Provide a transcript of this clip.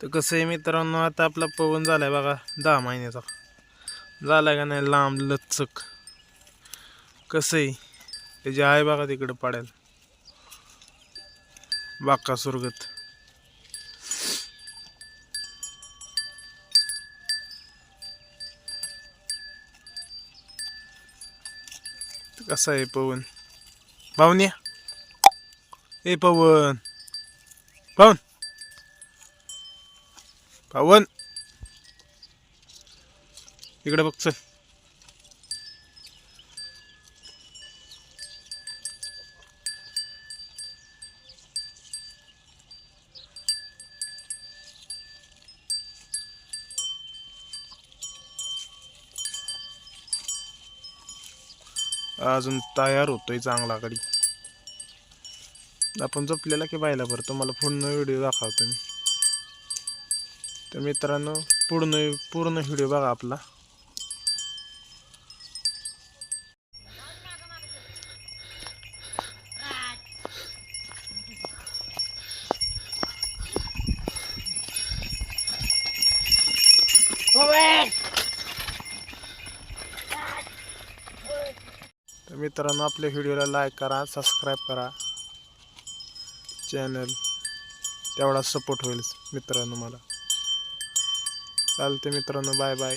तर कसं आहे मित्रांनो आता आपला पवन झालाय बघा दहा महिन्याचा. झाला का नाही लांब लचक. कसं आहे? त्याची आहे बघा तिकडं पाडेल बाका सुरगत. कसा आहे पवन? पाहुण्या ए पवन. पवन पवन इकडे बघ चल. अजून तयार होतोय चांगला कडी आपण जपलेला की पाहिला बरं? तुम्हाला पूर्ण व्हिडिओ दाखवतो मी. तर मित्रांनो पूर्ण पूर्ण व्हिडिओ बघा आपला. तर मित्रांनो आपल्या व्हिडिओला लाईक करा सबस्क्राईब करा. चॅनल तेवढा सपोर्ट होईल मित्रांनो मला. चालते मित्रांनो बाय बाय.